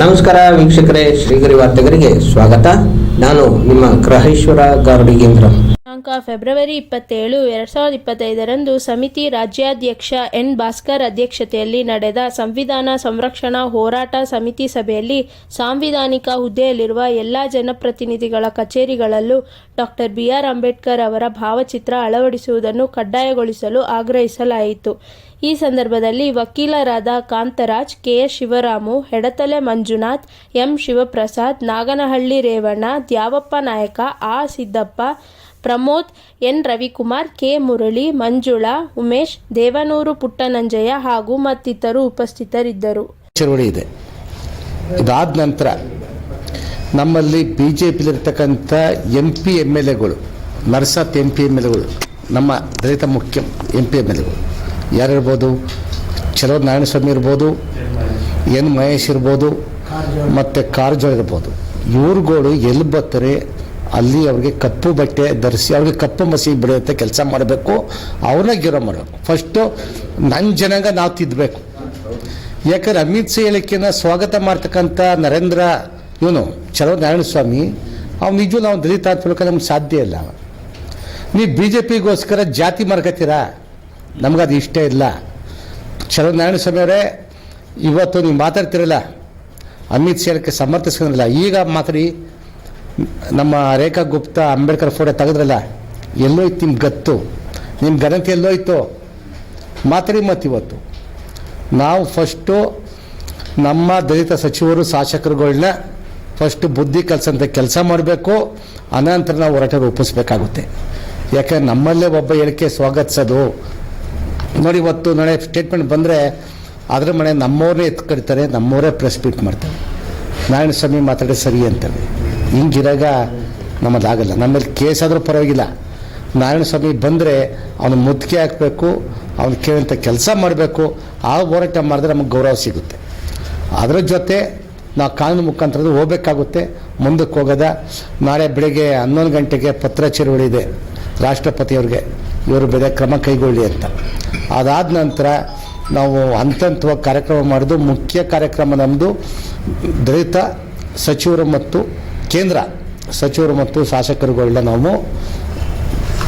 ನಮಸ್ಕಾರ ವೀಕ್ಷಕರೇ, ಶ್ರೀಗರಿ ವಾರ್ತೆಗರಿಗೆ ಸ್ವಾಗತ. ನಾನು ನಿಮ್ಮ ಗ್ರಹೇಶ್ವರ ಗಾರ್ಡಿಗೇಂದ್ರ ದಿನಾಂಕ ಫೆಬ್ರವರಿ ಇಪ್ಪತ್ತೇಳು, ಎರಡ್ ಸಾವಿರದ ಇಪ್ಪತ್ತೈದರಂದು ಸಮಿತಿ ರಾಜ್ಯಾಧ್ಯಕ್ಷ ಎನ್ ಭಾಸ್ಕರ್ ಅಧ್ಯಕ್ಷತೆಯಲ್ಲಿ ನಡೆದ ಸಂವಿಧಾನ ಸಂರಕ್ಷಣಾ ಹೋರಾಟ ಸಮಿತಿ ಸಭೆಯಲ್ಲಿ ಸಾಂವಿಧಾನಿಕ ಹುದ್ದೆಯಲ್ಲಿರುವ ಎಲ್ಲ ಜನಪ್ರತಿನಿಧಿಗಳ ಕಚೇರಿಗಳಲ್ಲೂ ಡಾಕ್ಟರ್ ಬಿ ಆರ್ ಅಂಬೇಡ್ಕರ್ ಅವರ ಭಾವಚಿತ್ರ ಅಳವಡಿಸುವುದನ್ನು ಕಡ್ಡಾಯಗೊಳಿಸಲು ಆಗ್ರಹಿಸಲಾಯಿತು. ಈ ಸಂದರ್ಭದಲ್ಲಿ ವಕೀಲರಾದ ಕಾಂತರಾಜ್ ಕೆಎಸ್ ಶಿವರಾಮು, ಹೆಡತಲೆ ಮಂಜುನಾಥ್, ಎಂ. ಶಿವಪ್ರಸಾದ್, ನಾಗನಹಳ್ಳಿ ರೇವಣ್ಣ, ದ್ಯಾವಪ್ಪ ನಾಯಕ, ಆ. ಸಿದ್ದಪ್ಪ, ಪ್ರಮೋದ್, ಎನ್. ರವಿಕುಮಾರ್, ಕೆ. ಮುರಳಿ, ಮಂಜುಳಾ, ಉಮೇಶ್, ದೇವನೂರು ಪುಟ್ಟನಂಜಯ್ಯ ಹಾಗೂ ಮತ್ತಿತರರು ಉಪಸ್ಥಿತರಿದ್ದರು. ಚಳವಳಿ ಇದೆ. ಇದಾದ ನಂತರ ನಮ್ಮಲ್ಲಿ ಬಿ ಜೆ ಪಿಲಿರ್ತಕ್ಕಂಥ ಎಂ. ಪಿ. M L. ಎಗಳು ನರ್ಸತ್ ಎಂ. ಪಿ. M L. ಎಗಳು ನಮ್ಮ ದಲಿತ ಮುಖ್ಯ ಎಂ. ಪಿ. M L. ಎಗಳು ಯಾರಿರ್ಬೋದು ಚಲೋ ನಾರಾಯಣಸ್ವಾಮಿ ಇರ್ಬೋದು, ಎನ್ ಮಹೇಶ್ ಇರ್ಬೋದು, ಮತ್ತು ಕಾರ್ಜೋಳ ಇರ್ಬೋದು. ಇವ್ರುಗಳು ಎಲ್ಲಿ ಬರ್ತಾರೆ, ಅಲ್ಲಿ ಅವ್ರಿಗೆ ಕಪ್ಪು ಬಟ್ಟೆ ಧರಿಸಿ, ಅವ್ರಿಗೆ ಕಪ್ಪು ಮಸಿ ಬಿಡುವಂಥ ಕೆಲಸ ಮಾಡಬೇಕು, ಅವ್ರನ್ನ ಗಿರೋ ಮಾಡಬೇಕು. ಫಸ್ಟು ನನ್ನ ಜನಾಂಗ ನಾವು ತಿದ್ದಬೇಕು ಯಾಕಂದ್ರೆ ಅಮಿತ್ ಶಾ ಹೇಳಿಕೆನ ಸ್ವಾಗತ ಮಾಡ್ತಕ್ಕಂಥ ನರೇಂದ್ರ, ಇವನು ಚಲೋ ನಾರಾಯಣಸ್ವಾಮಿ ಅವ್ನು ನಿಜವೂ ನಾವು ದಲಿತ ಅಂತ ನಮ್ಗೆ ಸಾಧ್ಯ ಇಲ್ಲ. ನೀವು ಬಿ ಜೆ ಪಿಗೋಸ್ಕರ ಜಾತಿ ಮಾರ್ಕತ್ತೀರಾ? ನಮಗದು ಇಷ್ಟ ಇಲ್ಲ. ಶರಣಾರಾಯಣ ಸ್ವಾಮಿ ಅವರೇ, ಇವತ್ತು ನೀವು ಮಾತಾಡ್ತಿರಲ್ಲ, ಅಮಿತ್ ಶಾ ಹೇಳಿಕೆ ಸಮರ್ಥಿಸ್ಕೊಂಡಿಲ್ಲ ಈಗ ಮಾತ್ರಿ ನಮ್ಮ ರೇಖಾ ಗುಪ್ತಾ, ಅಂಬೇಡ್ಕರ್ ಫೋಟೋ ತೆಗೆದ್ರಲ್ಲ, ಎಲ್ಲೋಯ್ತು ನಿಮ್ಮ ಗತ್ತು. ನಿಮ್ಮ ಘನತೆ ಎಲ್ಲೋಯ್ತು. ಮಾತ್ರಿ ಮತ್ತು ಇವತ್ತು ನಾವು ಫಸ್ಟು ನಮ್ಮ ದಲಿತ ಸಚಿವರು ಶಾಸಕರುಗಳನ್ನ ಫಸ್ಟ್ ಬುದ್ಧಿ ಕಲಿಸಂತ ಕೆಲಸ ಮಾಡಬೇಕು ಅನಂತರ ನಾವು ಹೋರಾಟ ರೂಪಿಸ್ಬೇಕಾಗುತ್ತೆ ಯಾಕಂದ್ರೆ ನಮ್ಮಲ್ಲೇ ಒಬ್ಬ ಹೇಳಿಕೆ ಸ್ವಾಗತಿಸೋದು. ನೋಡಿ, ಇವತ್ತು ನಾಳೆ ಸ್ಟೇಟ್ಮೆಂಟ್ ಬಂದರೆ ಅದರ ಮನೆ ನಮ್ಮವ್ರನ್ನೇ ಎತ್ಕೊಳ್ತಾರೆ ನಮ್ಮವರೇ ಪ್ರೆಸ್ ಮೀಟ್ ಮಾಡ್ತಾರೆ. ನಾರಾಯಣ ಸ್ವಾಮಿ ಮಾತಾಡಿ ಸರಿ ಅಂತಾರೆ ಹಿಂಗಿರಾಗ ನಮ್ಮದಾಗಲ್ಲ. ನಮ್ಮಲ್ಲಿ ಕೇಸಾದರೂ ಪರವಾಗಿಲ್ಲ. ನಾರಾಯಣ ಸ್ವಾಮಿ ಬಂದರೆ ಅವನು ಮುದ್ಕೆ ಹಾಕಬೇಕು, ಅವನು ಕೇಳಂಥ ಕೆಲಸ ಮಾಡಬೇಕು, ಆ ಹೋರಾಟ ಮಾಡಿದ್ರೆ ನಮಗೆ ಗೌರವ ಸಿಗುತ್ತೆ. ಅದರ ಜೊತೆ ನಾವು ಕಾನೂನು ಮುಖಾಂತರ ಹೋಗಬೇಕಾಗುತ್ತೆ, ಮುಂದಕ್ಕೆ ಹೋಗೋದ. ನಾಳೆ ಬೆಳಿಗ್ಗೆ ಹನ್ನೊಂದು ಗಂಟೆಗೆ ಪತ್ರ ಚಿರುವಳಿ ಇದೆ ರಾಷ್ಟ್ರಪತಿಯವ್ರಿಗೆ. ಇವರು ಬೇರೆ ಕ್ರಮ ಕೈಗೊಳ್ಳಿ ಅಂತ. ಅದಾದ ನಂತರ ನಾವು ಹಂತ ಹಂತವಾಗಿ ಕಾರ್ಯಕ್ರಮ ಮಾಡೋದು ಮುಖ್ಯ ಕಾರ್ಯಕ್ರಮ ನಮ್ಮದು ದಲಿತ ಸಚಿವರು ಮತ್ತು ಕೇಂದ್ರ ಸಚಿವರು ಮತ್ತು ಶಾಸಕರುಗಳನ್ನ ನಾವು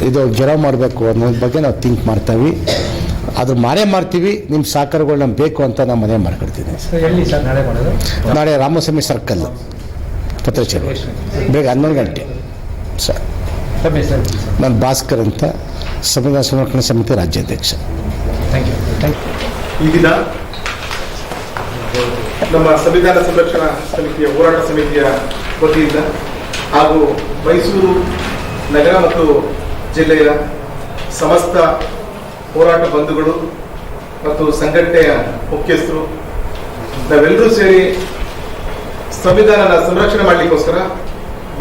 ಇದು ಗೆರವ್ ಮಾಡಬೇಕು ಅನ್ನೋದ್ರ ಬಗ್ಗೆ ನಾವು ಥಿಂಕ್ ಮಾಡ್ತೀವಿ. ಅದು ಮಾರೇ ಮಾಡ್ತೀವಿ ನಿಮ್ಮ ಸಹಕಾರಗಳು ನಮ್ಗೆ ಬೇಕು ಅಂತ ನಾವು ಮನೆ ಮಾಡ್ಕೊಡ್ತೀನಿ. ನಾಳೆ ರಾಮಸ್ವಾಮಿ ಸರ್ಕಲ್ ಪತ್ರಚೇರಿ ಬೇಗ ಹನ್ನೊಂದು ಗಂಟೆ. ಸರ್. ನಾನು ಭಾಸ್ಕರ್ ಅಂತ ಸಂವಿಧಾನ ಸಂರಕ್ಷಣಾ ಸಮಿತಿ ರಾಜ್ಯಾಧ್ಯಕ್ಷ. ಥ್ಯಾಂಕ್ ಯು ಥ್ಯಾಂಕ್ ಯು ಈ ದಿನ ನಮ್ಮ ಸಂವಿಧಾನ ಸಂರಕ್ಷಣಾ ಸಮಿತಿಯ ಹೋರಾಟ ಸಮಿತಿಯ ವತಿಯಿಂದ ಹಾಗೂ ಮೈಸೂರು ನಗರ ಮತ್ತು ಜಿಲ್ಲೆಯ ಸಮಸ್ತ ಹೋರಾಟ ಬಂಧುಗಳು ಮತ್ತು ಸಂಘಟನೆಯ ಮುಖ್ಯಸ್ಥರು ನಾವೆಲ್ಲರೂ ಸೇರಿ ಸಂವಿಧಾನನ ಸಂರಕ್ಷಣೆ ಮಾಡಲಿಕ್ಕೋಸ್ಕರ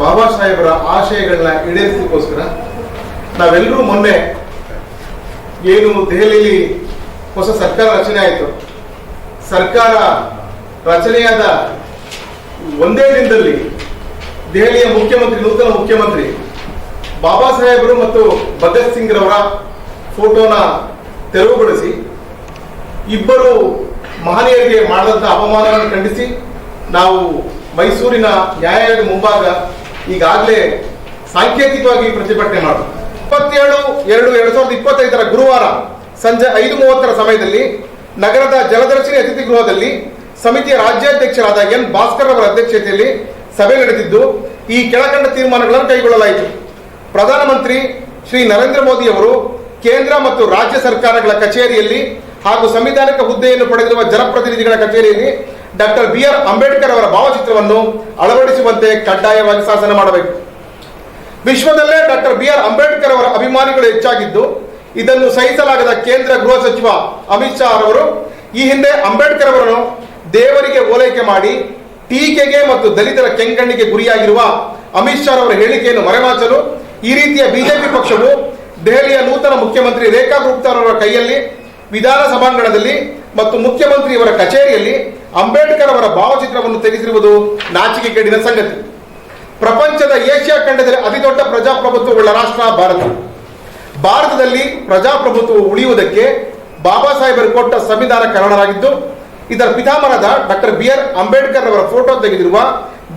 ಬಾಬಾ ಸಾಹೇಬರ ಆಶಯಗಳನ್ನ ಈಡೇರಿಸಲಿಕ್ಕೋಸ್ಕರ ನಾವೆಲ್ಲರೂ ಮೊನ್ನೆ ಏನು ದೆಹಲಿಯಲ್ಲಿ ಹೊಸ ಸರ್ಕಾರ ರಚನೆ ಆಯಿತು. ಸರ್ಕಾರ ರಚನೆಯಾದ ಒಂದೇ ದಿನದಲ್ಲಿ ದೆಹಲಿಯ ಮುಖ್ಯಮಂತ್ರಿ, ನೂತನ ಮುಖ್ಯಮಂತ್ರಿ ಬಾಬಾ ಸಾಹೇಬರು ಮತ್ತು ಭಗತ್ ಸಿಂಗ್ ರವರ ಫೋಟೋನ ತೆರವುಗೊಳಿಸಿ ಇಬ್ಬರು ಮಹನೀಯರಿಗೆ ಮಾಡಿದಂಥ ಅಪಮಾನವನ್ನು ಖಂಡಿಸಿ ನಾವು ಮೈಸೂರಿನ ನ್ಯಾಯಾಲಯದ ಮುಂಭಾಗ ಈಗಾಗಲೇ ಸಾಂಕೇತಿಕವಾಗಿ ಪ್ರತಿಭಟನೆ ಮಾಡು. ಇಪ್ಪತ್ತೇಳು, ಎರಡು ಎರಡು ಸಾವಿರದ ಇಪ್ಪತ್ತೈದರ ಗುರುವಾರ ಸಂಜೆ ಐದು ಮೂವತ್ತರ ಸಮಯದಲ್ಲಿ ನಗರದ ಜಲದರ್ಶಿನಿ ಅತಿಥಿ ಗೃಹದಲ್ಲಿ ಸಮಿತಿಯ ರಾಜ್ಯಾಧ್ಯಕ್ಷರಾದ ಎನ್ ಭಾಸ್ಕರ್ ಅವರ ಅಧ್ಯಕ್ಷತೆಯಲ್ಲಿ ಸಭೆ ನಡೆದಿದ್ದು, ಈ ಕೆಳಕಂಡ ತೀರ್ಮಾನಗಳನ್ನು ಕೈಗೊಳ್ಳಲಾಯಿತು. ಪ್ರಧಾನಮಂತ್ರಿ ಶ್ರೀ ನರೇಂದ್ರ ಮೋದಿ ಅವರು ಕೇಂದ್ರ ಮತ್ತು ರಾಜ್ಯ ಸರ್ಕಾರಗಳ ಕಚೇರಿಯಲ್ಲಿ ಹಾಗೂ ಸಂವಿಧಾನಿಕ ಹುದ್ದೆಯನ್ನು ಪಡೆದಿರುವ ಜನಪ್ರತಿನಿಧಿಗಳ ಕಚೇರಿಯಲ್ಲಿ ಡಾಕ್ಟರ್ ಬಿ ಆರ್ ಅಂಬೇಡ್ಕರ್ ಅವರ ಭಾವಚಿತ್ರವನ್ನು ಅಳವಡಿಸುವಂತೆ ಕಡ್ಡಾಯವಾಗಿ ಶಾಸನ ಮಾಡಬೇಕು. ವಿಶ್ವದಲ್ಲೇ ಡಾಕ್ಟರ್ ಬಿ ಆರ್ ಅಂಬೇಡ್ಕರ್ ಅವರ ಅಭಿಮಾನಿಗಳು ಹೆಚ್ಚಾಗಿದ್ದು, ಇದನ್ನು ಸಹಿಸಲಾಗದ ಕೇಂದ್ರ ಗೃಹ ಸಚಿವ ಅಮಿತ್ ಶಾ ಅವರು ಈ ಹಿಂದೆ ಅಂಬೇಡ್ಕರ್ ಅವರನ್ನು ದೇವರಿಗೆ ಓಲೈಕೆ ಮಾಡಿ, ಟೀಕೆಗೆ ಮತ್ತು ದಲಿತರ ಕೆಂಗಣ್ಣಿಗೆ ಗುರಿಯಾಗಿರುವ ಅಮಿತ್ ಶಾ ಅವರ ಹೇಳಿಕೆಯನ್ನು ಮರೆಮಾಚಲು ಈ ರೀತಿಯ ಬಿಜೆಪಿ ಪಕ್ಷವು ದೆಹಲಿಯ ನೂತನ ಮುಖ್ಯಮಂತ್ರಿ ರೇಖಾ ಗುಪ್ತಾ ಅವರ ಕೈಯಲ್ಲಿ ವಿಧಾನಸಭಾಂಗಣದಲ್ಲಿ ಮತ್ತು ಮುಖ್ಯಮಂತ್ರಿಯವರ ಕಚೇರಿಯಲ್ಲಿ ಅಂಬೇಡ್ಕರ್ ಅವರ ಭಾವಚಿತ್ರವನ್ನು ತೆಗೆಸಿರುವುದು ನಾಚಿಕೆಗೇಡಿನ ಸಂಗತಿ. ಪ್ರಪಂಚದ ಏಷ್ಯಾ ಖಂಡದಲ್ಲಿ ಅತಿ ದೊಡ್ಡ ಪ್ರಜಾಪ್ರಭುತ್ವವುಳ್ಳ ರಾಷ್ಟ್ರ ಭಾರತ. ಭಾರತದಲ್ಲಿ ಪ್ರಜಾಪ್ರಭುತ್ವ ಉಳಿಯುವುದಕ್ಕೆ ಬಾಬಾ ಸಾಹೇಬರು ಕೊಟ್ಟ ಸಂವಿಧಾನ ಕಾರಣರಾಗಿದ್ದು ಇದರ ಪಿತಾಮರದ ಡಾಕ್ಟರ್ ಬಿ ಆರ್ ಅಂಬೇಡ್ಕರ್ ಅವರ ಫೋಟೋ ತೆಗೆದಿರುವ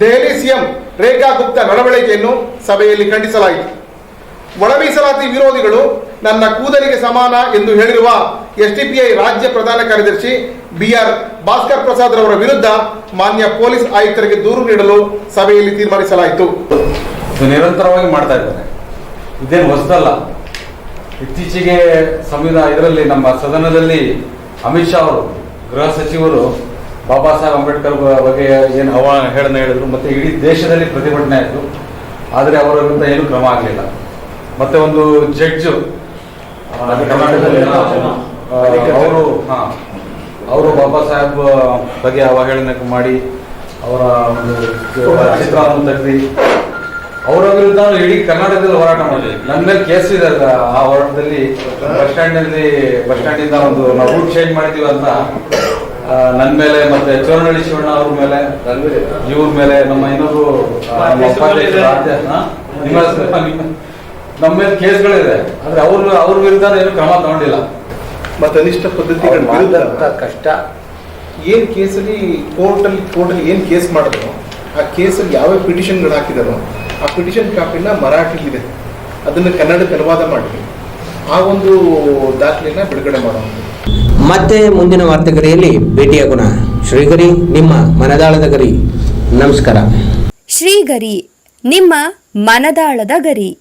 ದೆಹಲಿ ಸಿಎಂ ರೇಖಾ ಗುಪ್ತ ನಡವಳಿಕೆಯನ್ನು ಸಭೆಯಲ್ಲಿ ಖಂಡಿಸಲಾಯಿತು. ಒಳ ಮೀಸಲಾತಿ ವಿರೋಧಿಗಳು ನನ್ನ ಕೂದಲಿಗೆ ಸಮಾನ ಎಂದು ಹೇಳಿರುವ ಎಸ್ಡಿಪಿಐ ರಾಜ್ಯ ಪ್ರಧಾನ ಕಾರ್ಯದರ್ಶಿ ಬಿಆರ್ ಭಾಸ್ಕರ್ ಪ್ರಸಾದ್ ರವರ ವಿರುದ್ಧ ಮಾನ್ಯ ಪೊಲೀಸ್ ಆಯುಕ್ತರಿಗೆ ದೂರು ನೀಡಲು ಸಭೆಯಲ್ಲಿ ತೀರ್ಮಾನಿಸಲಾಯಿತು. ನಿರಂತರವಾಗಿ ಮಾಡ್ತಾ ಇದ್ದಾರೆ. ಇದೇನು ಹೊಸದಲ್ಲ. ಇತ್ತೀಚೆಗೆ ಸಂವಿಧಾನ ಇದರಲ್ಲಿ ನಮ್ಮ ಸದನದಲ್ಲಿ ಅಮಿತ್ ಶಾ ಅವರು, ಗೃಹ ಸಚಿವರು ಬಾಬಾ ಸಾಹೇಬ್ ಅಂಬೇಡ್ಕರ್ ಬಗ್ಗೆ ಏನು ಅವಹೇಳನ ಹೇಳಿದ್ರು, ಮತ್ತೆ ಇಡೀ ದೇಶದಲ್ಲಿ ಪ್ರತಿಭಟನೆ ಆಯಿತು. ಆದರೆ ಅವರ ವಿರುದ್ಧ ಏನು ಕ್ರಮ ಆಗಲಿಲ್ಲ. ಮತ್ತೆ ಒಂದು ಜಡ್ಜು ಅವರು ಅವರು ಬಾಬಾ ಸಾಹೇಬ್ ಬಗ್ಗೆ ಅವಹೇಳನ ಮಾಡಿ ಅವರ ಒಂದು ಚಿತ್ರವನ್ನು ತೆಗೆದು ಅವರ ವಿರುದ್ಧ ಇಡೀ ಕರ್ನಾಟಕದಲ್ಲಿ ಹೋರಾಟ ಮಾಡಿ ನನ್ನ ಮೇಲೆ ಕೇಸ್ ಇದೆ ಆ ಹೋರಾಟದಲ್ಲಿ ಬಸ್ ಸ್ಟ್ಯಾಂಡ್ ಅಲ್ಲಿ ಬಸ್ ಸ್ಟ್ಯಾಂಡ್ ಇಂದ ಒಂದು ನಾವು ರೂಟ್ ಚೇಂಜ್ ಮಾಡಿದೀವಿ ಅಂತ ನನ್ನ ಮೇಲೆ ಮತ್ತೆ ಚೋರನಹಳ್ಳಿ ಶಿವಣ್ಣ ಅವ್ರ ಮೇಲೆ ಇವ್ರ ಮೇಲೆ ನಮ್ಮ ಇನ್ನೊಬ್ರು ನಿಮ್ಮ? ನಿಮ್ಮ ಮೇಲೆ ಕೇಸ್ಗಳಿದೆ. ಆದ್ರೆ ಅವ್ರ ಅವ್ರ ವಿರುದ್ಧ ಏನು ಕ್ರಮ ತಗೊಂಡಿಲ್ಲ. ಮತ್ತೆ ಅನಿಷ್ಟ ಪದ್ಧತಿಗಳು ಮಾಡಿದಂಥ ಕಷ್ಟ ಏನು ಕೇಸಲ್ಲಿ ಕೋರ್ಟಲ್ಲಿ ಕೋರ್ಟಲ್ಲಿ ಏನು ಕೇಸ್ ಮಾಡಿದ್ರು ಆ ಕೇಸಲ್ಲಿ ಯಾವ ಪಿಟಿಷನ್ಗಳು ಹಾಕಿದಾರೋ ಆ ಪಿಟಿಷನ್ ಕಾಪಿನ ಮರಾಠಿಲಿದೆ ಅದನ್ನು ಕನ್ನಡಕ್ಕೆ ಅನುವಾದ ಮಾಡಿ. ಆ ಒಂದು ದಾಖಲೆನ ಬಿಡುಗಡೆ ಮಾಡೋಣ. ಮತ್ತೆ ಮುಂದಿನ ವಾರ್ತೆಗರಿಯಲ್ಲಿ ಭೇಟಿಯಾಗೋಣ ಶ್ರೀಗರಿ ನಿಮ್ಮ ಮನದಾಳದ ಗರಿ. ನಮಸ್ಕಾರ. ಶ್ರೀಗರಿ ನಿಮ್ಮ ಮನದಾಳದ ಗರಿ.